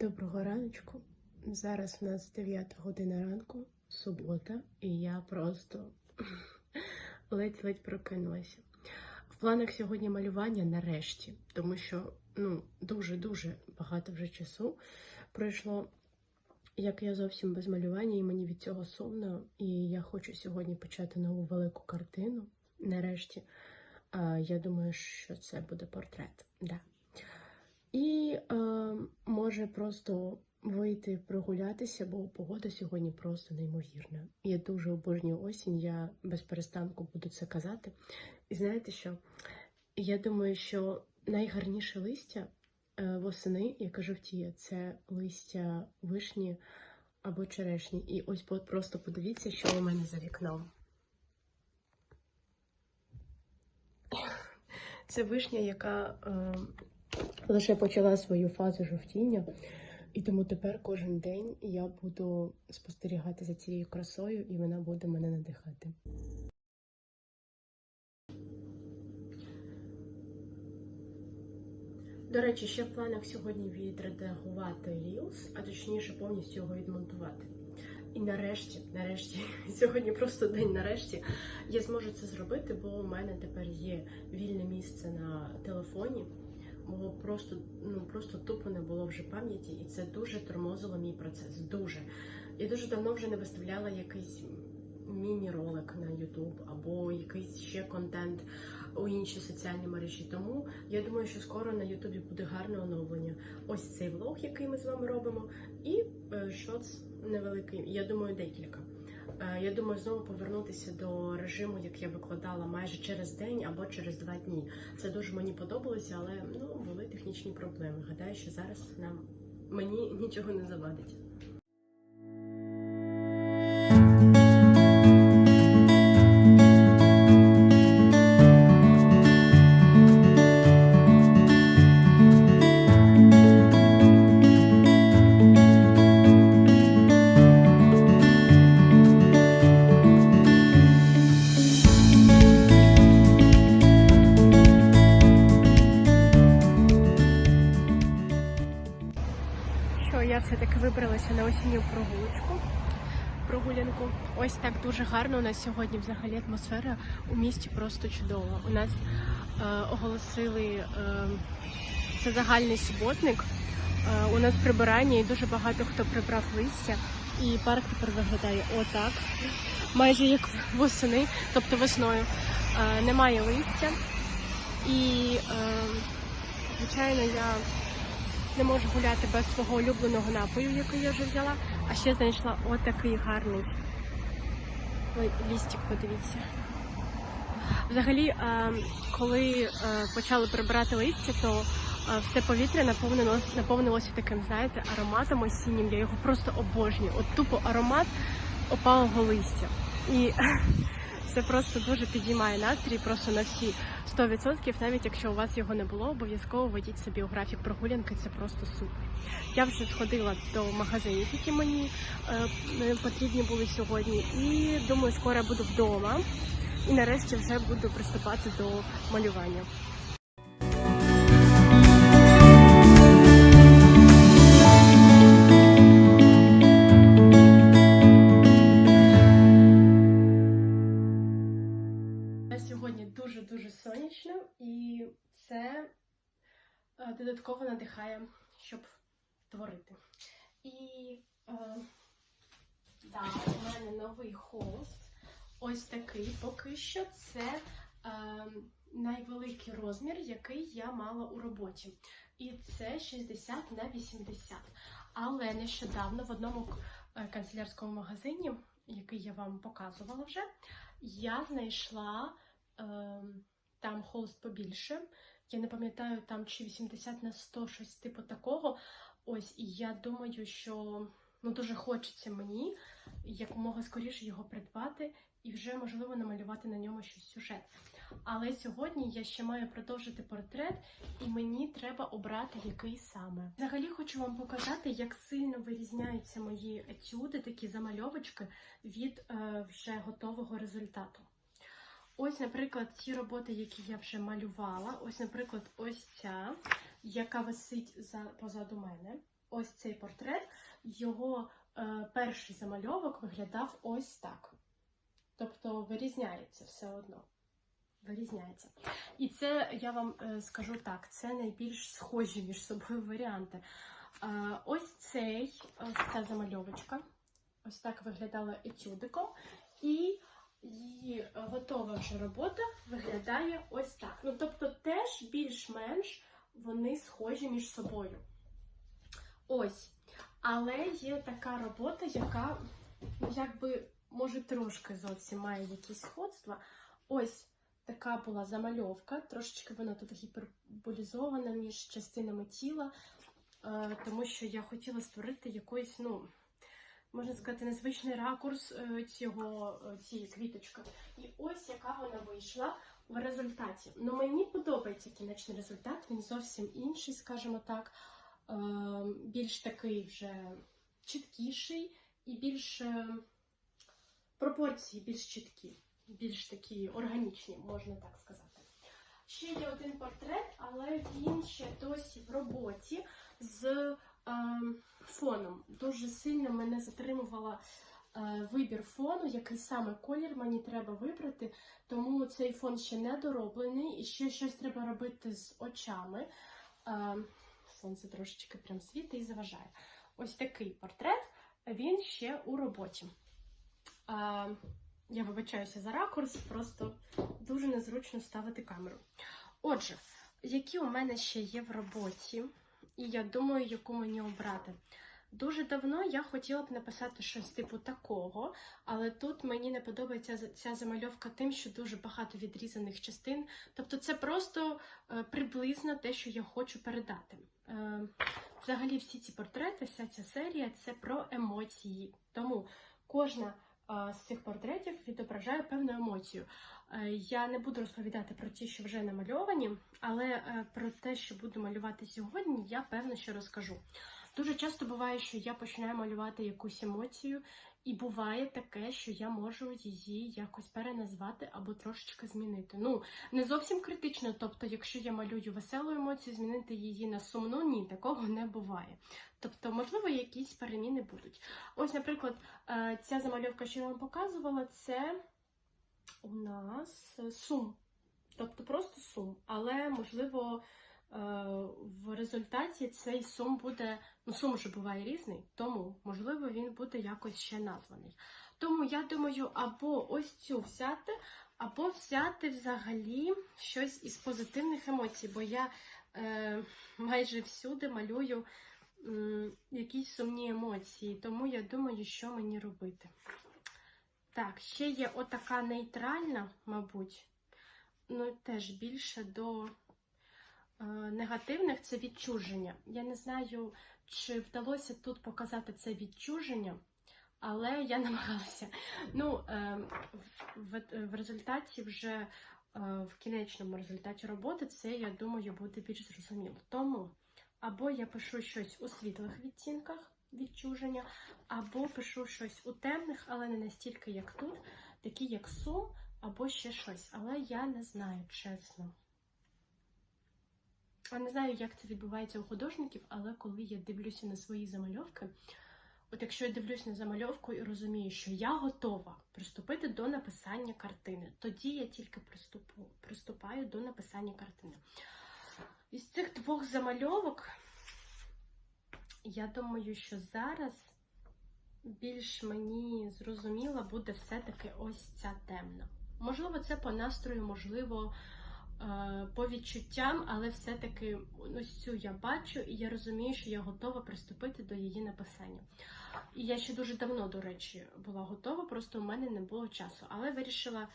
Доброго раночку. Зараз у нас 9 година ранку, субота, і я просто ледь-ледь прокинулася. В планах сьогодні малювання нарешті, тому що ну, дуже-дуже багато вже часу пройшло, як я зовсім без малювання, і мені від цього сумно. І я хочу сьогодні почати нову велику картину. Нарешті. Я думаю, що це буде портрет. Да. І е, може просто вийти прогулятися, бо погода сьогодні просто неймовірна. Я дуже обожнюю осінь, я без перестанку буду це казати. І знаєте що? Я думаю, що найгарніше листя е, восени, яке жовтіє, це листя вишні або черешні. І ось просто подивіться, що у мене за вікном. Це вишня, яка е, лише почала свою фазу жовтіння, і тому тепер кожен день я буду спостерігати за цією красою, і вона буде мене надихати. До речі, ще в планах сьогодні відредагувати Reels, а точніше повністю його відмонтувати. І нарешті, нарешті, сьогодні просто день нарешті, я зможу це зробити, бо у мене тепер є вільне місце на телефоні. Бо просто ну просто тупо не було вже пам'яті, і це дуже тормозило мій процес. Дуже. Я дуже давно вже не виставляла якийсь міні-ролик на YouTube або якийсь ще контент у інші соціальні мережі. Тому я думаю, що скоро на Ютубі буде гарне оновлення. Ось цей влог, який ми з вами робимо, і е, шоц невеликий. Я думаю, декілька. Е, Я думаю, знову повернутися до режиму, як я викладала майже через день або через два дні. Це дуже мені подобалося, але ну були технічні проблеми. Гадаю, що зараз нам мені нічого не завадить. Дуже гарно. У нас сьогодні взагалі атмосфера у місті просто чудова. У нас е, оголосили е, це загальний суботник. Е, у нас прибирання і дуже багато хто прибрав листя. І парк тепер виглядає отак. Майже як восени, тобто весною. Е, немає листя. І, е, звичайно, я не можу гуляти без свого улюбленого напою, який я вже взяла. А ще знайшла отакий гарний лістик, подивіться. Взагалі, е, коли е, почали прибирати листя, то е, все повітря наповнилося, наповнилося таким, знаєте, ароматом осіннім. Я його просто обожнюю. От тупо аромат опалого листя. І це просто дуже підіймає настрій просто на всі 100%, навіть якщо у вас його не було, обов'язково введіть собі у графік прогулянки, це просто супер. Я вже сходила до магазинів, які мені е, потрібні були сьогодні, і думаю, скоро буду вдома. І нарешті вже буду приступати до малювання. Дуже-дуже сонячно, і це е, додатково надихає, щоб творити. І е, так, у мене новий холст. Ось такий поки що. Це е, найвеликий розмір, який я мала у роботі. І це 60 на 80. Але нещодавно в одному е, канцелярському магазині, який я вам показувала вже, я знайшла е, там холст побільше. Я не пам'ятаю там чи 80 на 100, щось типу такого. Ось, і я думаю, що ну дуже хочеться мені якомога скоріше його придбати і вже можливо намалювати на ньому щось сюжет. Але сьогодні я ще маю продовжити портрет, і мені треба обрати який саме. Взагалі хочу вам показати, як сильно вирізняються мої етюди, такі замальовочки від е, вже готового результату. Ось, наприклад, ті роботи, які я вже малювала. Ось, наприклад, ось ця, яка висить за позаду мене. Ось цей портрет. Його е, перший замальовок виглядав ось так. Тобто вирізняється все одно. Вирізняється. І це я вам е, скажу так: це найбільш схожі між собою варіанти. Е, ось цей, ось ця замальовочка. Ось так виглядала етюдиком. І її готова вже робота виглядає ось так. Ну, тобто, теж більш-менш вони схожі між собою. Ось. Але є така робота, яка, якби, може, трошки зовсім має якісь сходства. Ось така була замальовка, трошечки вона тут гіперболізована між частинами тіла, е, тому що я хотіла створити якийсь, ну, можна сказати, незвичний ракурс е, цього, е, цієї квіточки. І ось яка вона вийшла в результаті. Ну, мені подобається кінечний результат, він зовсім інший, скажімо так, е, більш такий вже чіткіший і більш пропорції більш чіткі, більш такі органічні, можна так сказати. Ще є один портрет, але він ще досі в роботі з фоном. Дуже сильно мене затримувала е, вибір фону, який саме колір мені треба вибрати, тому цей фон ще не дороблений і ще щось треба робити з очами. Е, сонце трошечки прям світить і заважає. Ось такий портрет, він ще у роботі. Е, я вибачаюся за ракурс, просто дуже незручно ставити камеру. Отже, які у мене ще є в роботі, і я думаю, яку мені обрати. Дуже давно я хотіла б написати щось типу такого, але тут мені не подобається ця замальовка тим, що дуже багато відрізаних частин. Тобто це просто е, приблизно те, що я хочу передати. Е, взагалі, всі ці портрети, вся ця серія це про емоції. Тому кожна з цих портретів відображає певну емоцію. Е, Я не буду розповідати про ті, що вже намальовані, але е, про те, що буду малювати сьогодні, я певно що розкажу. Дуже часто буває, що я починаю малювати якусь емоцію, і буває таке, що я можу її якось переназвати або трошечки змінити. Ну, не зовсім критично, тобто, якщо я малюю веселу емоцію, змінити її на сумну, ні, такого не буває. Тобто, можливо, якісь переміни будуть. Ось, наприклад, е, ця замальовка, що я вам показувала, це у нас сум. Тобто просто сум. Але, можливо, в результаті цей сум буде, ну, сум вже буває різний, тому, можливо, він буде якось ще названий. Тому я думаю, або ось цю взяти, або взяти взагалі щось із позитивних емоцій, бо я е, майже всюди малюю м, якісь сумні емоції, тому я думаю, що мені робити. Так, ще є отака нейтральна, мабуть, ну теж більше до е, негативних це відчуження. Я не знаю, чи вдалося тут показати це відчуження, але я намагалася. Ну, е, в, в результаті вже е, в кінечному результаті роботи це, я думаю, буде більш зрозуміло. Тому або я пишу щось у світлих відтінках відчуження, або пишу щось у темних, але не настільки, як тут, такі як сум, або ще щось. Але я не знаю, чесно. Не знаю, як це відбувається у художників, але коли я дивлюся на свої замальовки, от якщо я дивлюсь на замальовку і розумію, що я готова приступити до написання картини, тоді я тільки приступу, приступаю до написання картини. Із цих двох замальовок, я думаю, що зараз більш мені зрозуміла буде все-таки ось ця темна. Можливо, це по настрою, можливо, по відчуттям, але все-таки ось цю я бачу, і я розумію, що я готова приступити до її написання. І я ще дуже давно, до речі, була готова, просто у мене не було часу. Але вирішила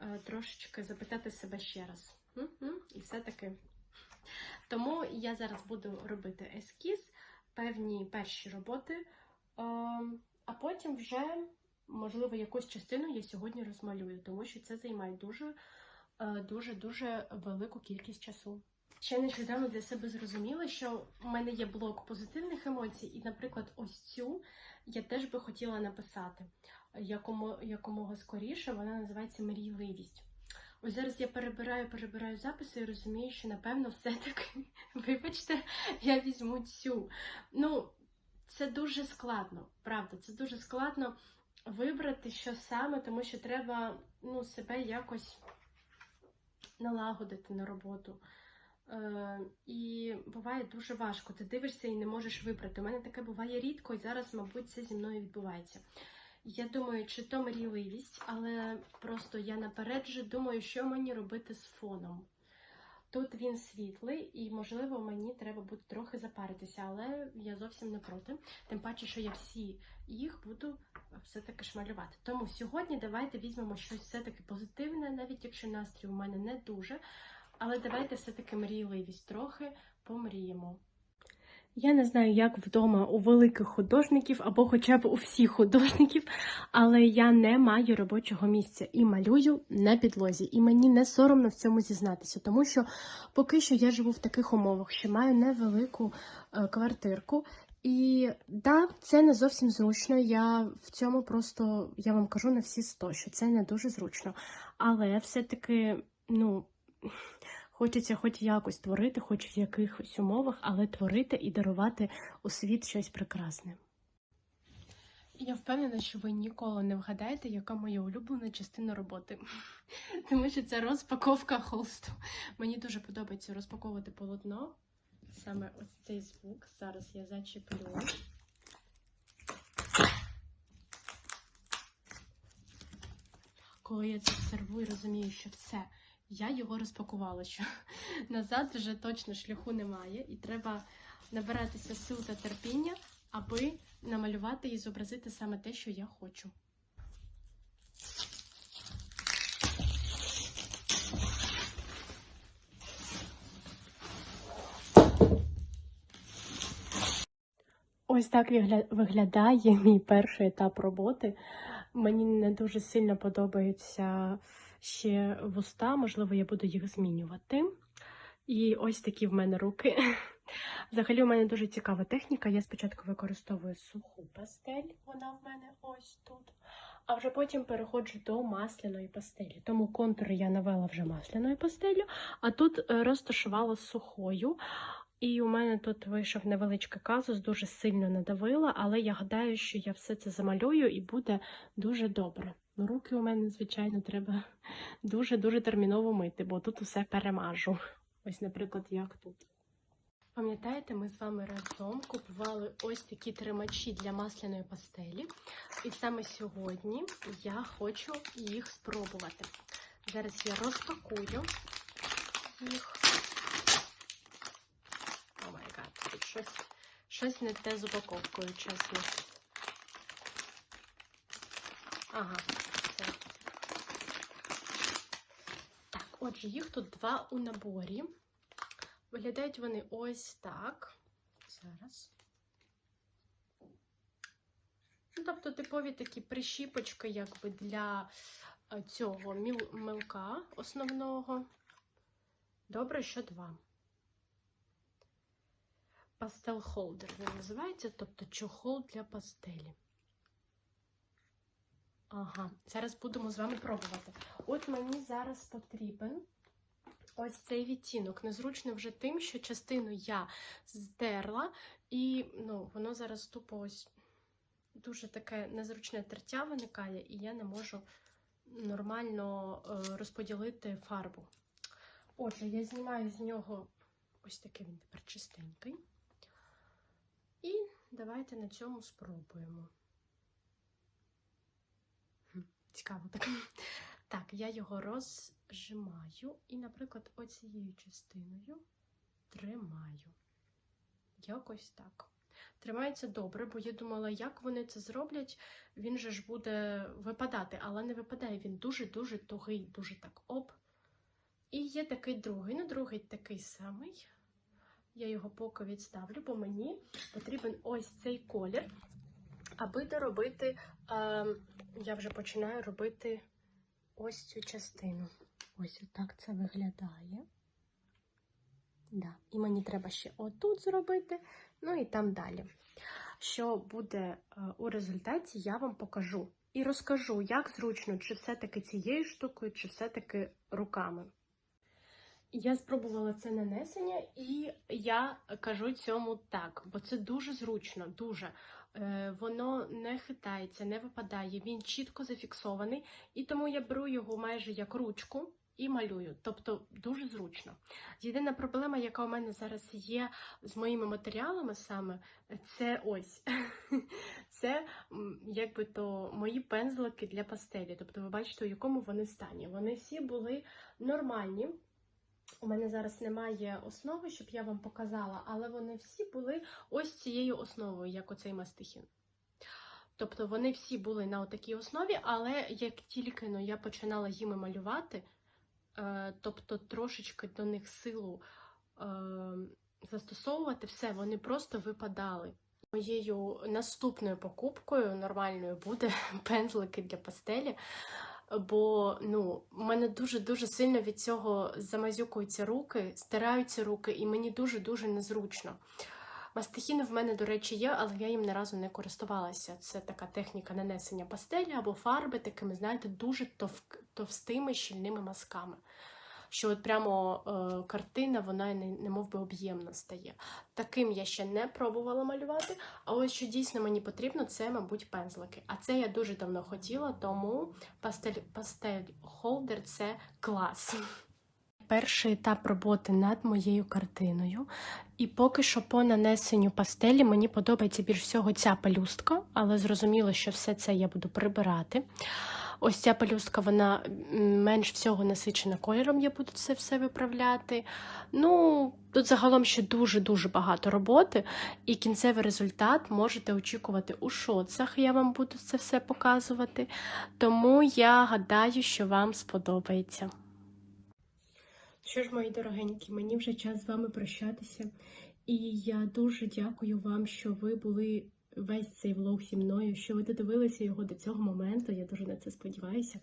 е, трошечки запитати себе ще раз. І все-таки. Тому я зараз буду робити ескіз, певні перші роботи, е, а потім вже, можливо, якусь частину я сьогодні розмалюю, тому що це займає дуже дуже дуже велику кількість часу. Ще нещодавно для себе зрозуміла, що в мене є блок позитивних емоцій, і, наприклад, ось цю я теж би хотіла написати якому, якомога скоріше. Вона називається мрійливість. Ось зараз я перебираю, перебираю записи і розумію, що напевно все-таки, вибачте, я візьму цю. Ну, це дуже складно, правда, це дуже складно вибрати, що саме, тому що треба ну, себе якось налагодити на роботу. Е, і буває дуже важко. Ти дивишся і не можеш вибрати. У мене таке буває рідко, і зараз, мабуть, це зі мною відбувається. Я думаю, чи то мрійливість, але просто я наперед же думаю, що мені робити з фоном. Тут він світлий, і, можливо, мені треба буде трохи запаритися, але я зовсім не проти. Тим паче, що я всі їх буду все-таки шмалювати. Тому сьогодні давайте візьмемо щось все-таки позитивне, навіть якщо настрій у мене не дуже. Але давайте все-таки мрійливість трохи помріємо. Я не знаю, як вдома у великих художників або хоча б у всіх художників, але я не маю робочого місця і малюю на підлозі. І мені не соромно в цьому зізнатися, тому що поки що я живу в таких умовах, що маю невелику е, квартирку. І да, це не зовсім зручно. Я в цьому просто я вам кажу на всі сто, що це не дуже зручно. Але все-таки, ну. Хочеться хоч якось творити, хоч в якихось умовах, але творити і дарувати у світ щось прекрасне. Я впевнена, що ви ніколи не вгадаєте, яка моя улюблена частина роботи. Тому що це розпаковка холсту. Мені дуже подобається розпаковувати полотно. Саме ось цей звук. Зараз я зачеплю. Коли я це сервую, розумію, що все. Я його розпакувала, що назад вже точно шляху немає, і треба набиратися сил та терпіння, аби намалювати і зобразити саме те, що я хочу. Ось так виглядає мій перший етап роботи. Мені не дуже сильно подобаються ще вуста, можливо, я буду їх змінювати. І ось такі в мене руки. Взагалі, у мене дуже цікава техніка. Я спочатку використовую суху пастель, вона в мене ось тут. А вже потім переходжу до масляної пастелі. Тому контури я навела вже масляною пастелю, а тут е, розташувала сухою. І у мене тут вийшов невеличкий казус, дуже сильно надавила, але я гадаю, що я все це замалюю і буде дуже добре. Ну, руки у мене, звичайно, треба дуже-дуже терміново мити, бо тут усе перемажу. Ось, наприклад, як тут. Пам'ятаєте, ми з вами разом купували ось такі тримачі для масляної пастелі. І саме сьогодні я хочу їх спробувати. Зараз я розпакую їх. О май гад, тут щось, щось не те з упаковкою, чесно. Ага, все. Так, отже, їх тут два у наборі. Виглядають вони ось так. Зараз. Ну, тобто типові такі прищіпочки, якби для е, цього міл- милка основного. Добре, що два. Пастел холдер він називається, тобто чохол для пастелі. Ага, зараз будемо з вами пробувати. От мені зараз потрібен ось цей відтінок. Незручно вже тим, що частину я здерла, і ну, воно зараз тупо ось дуже таке незручне тертя виникає, і я не можу нормально е, розподілити фарбу. Отже, я знімаю з нього ось такий він тепер чистенький. І давайте на цьому спробуємо. Цікаво так. Так, я його розжимаю і, наприклад, оцією частиною тримаю. Якось так. Тримається добре, бо я думала, як вони це зроблять, він же ж буде випадати, але не випадає. Він дуже-дуже тугий, дуже так оп. І є такий другий, ну другий такий самий. Я його поки відставлю, бо мені потрібен ось цей колір, аби доробити, е, я вже починаю робити ось цю частину. Ось отак це виглядає. Да. І мені треба ще отут зробити, ну і там далі. що буде е, у результаті, я вам покажу. І розкажу, як зручно, чи все-таки цією штукою, чи все-таки руками. Я спробувала це нанесення, і я кажу цьому так, бо це дуже зручно, дуже. Е, воно не хитається, не випадає, він чітко зафіксований, і тому я беру його майже як ручку і малюю. Тобто дуже зручно. Єдина проблема, яка у мене зараз є з моїми матеріалами саме, це ось. Це якби то мої пензлики для пастелі. Тобто, ви бачите, у якому вони стані. Вони всі були нормальні. У мене зараз немає основи, щоб я вам показала, але вони всі були ось цією основою, як оцей мастихін. Тобто вони всі були на такій основі, але як тільки ну, я починала їми малювати, е, тобто трошечки до них силу е, застосовувати, все, вони просто випадали. Моєю наступною покупкою нормальною буде пензлики для пастелі. Бо ну, мене дуже-дуже сильно від цього замазюкуються руки, стираються руки, і мені дуже-дуже незручно. Мастихіни в мене, до речі, є, але я їм ні разу не користувалася. Це така техніка нанесення пастелі або фарби, такими, знаєте, дуже тов- товстими щільними мазками. Що от прямо е, картина, вона не, немов би об'ємна стає. Таким я ще не пробувала малювати. А ось що дійсно мені потрібно, це, мабуть, пензлики. А це я дуже давно хотіла, тому пастель, пастель холдер це клас. Перший етап роботи над моєю картиною. І поки що по нанесенню пастелі мені подобається більш всього ця пелюстка, але зрозуміло, що все це я буду прибирати. Ось ця пелюстка, вона менш всього насичена кольором, я буду це все виправляти. Ну, тут загалом ще дуже-дуже багато роботи, і кінцевий результат можете очікувати у шоцах. Я вам буду це все показувати. Тому я гадаю, що вам сподобається. Що ж, мої дорогенькі, мені вже час з вами прощатися. І я дуже дякую вам, що ви були весь цей влог зі мною, що ви додивилися його до цього моменту. Я дуже на це сподіваюся.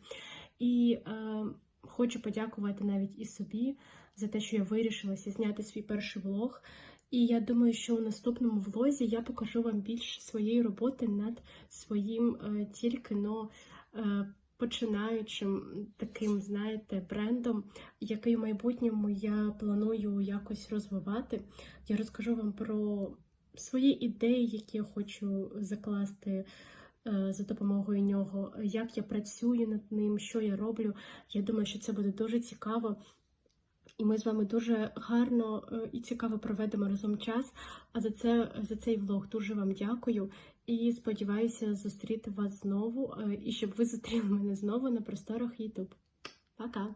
І е, хочу подякувати навіть і собі за те, що я вирішилася зняти свій перший влог. І я думаю, що у наступному влозі я покажу вам більше своєї роботи над своїм е, тільки но. Е, починаючим таким, знаєте, брендом, який в майбутньому я планую якось розвивати. Я розкажу вам про свої ідеї, які я хочу закласти е, за допомогою нього, як я працюю над ним, що я роблю. Я думаю, що це буде дуже цікаво. І ми з вами дуже гарно е, і цікаво проведемо разом час. А за це за цей влог дуже вам дякую. І сподіваюся зустріти вас знову, е, і щоб ви зустріли мене знову на просторах YouTube. Пока!